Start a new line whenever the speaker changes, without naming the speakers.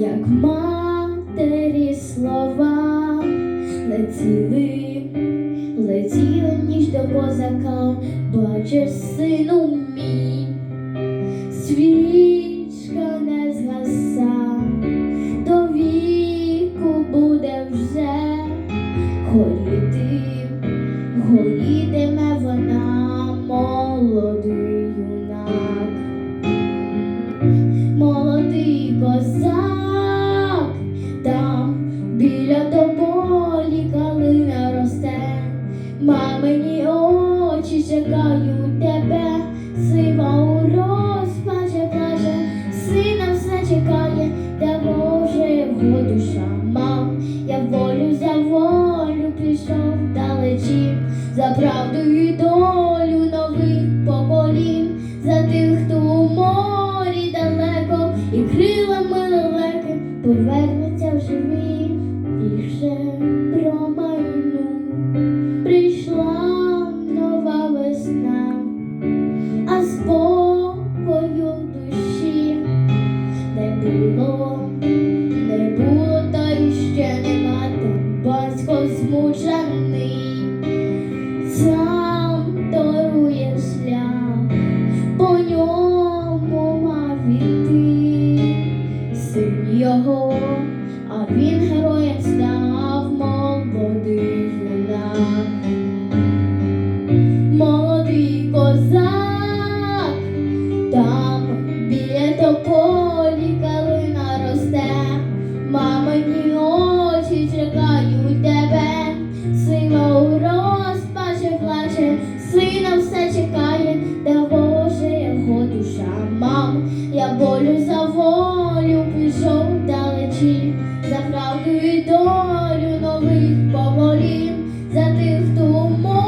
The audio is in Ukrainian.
як матері слова летіли, летіли ніж до козака, бачиш, сину мій, свічка не згаса, до віку буде вже горіти. Чекає, де Боже його душа. Мав, я волю за волю пішов далечі, за правду і долю сам по ньому мав іти його. на все чекає, де Боже його душа, мам, я болю за волю, пішов далечі, за правду і долю нових поборів, за тих, хто умов.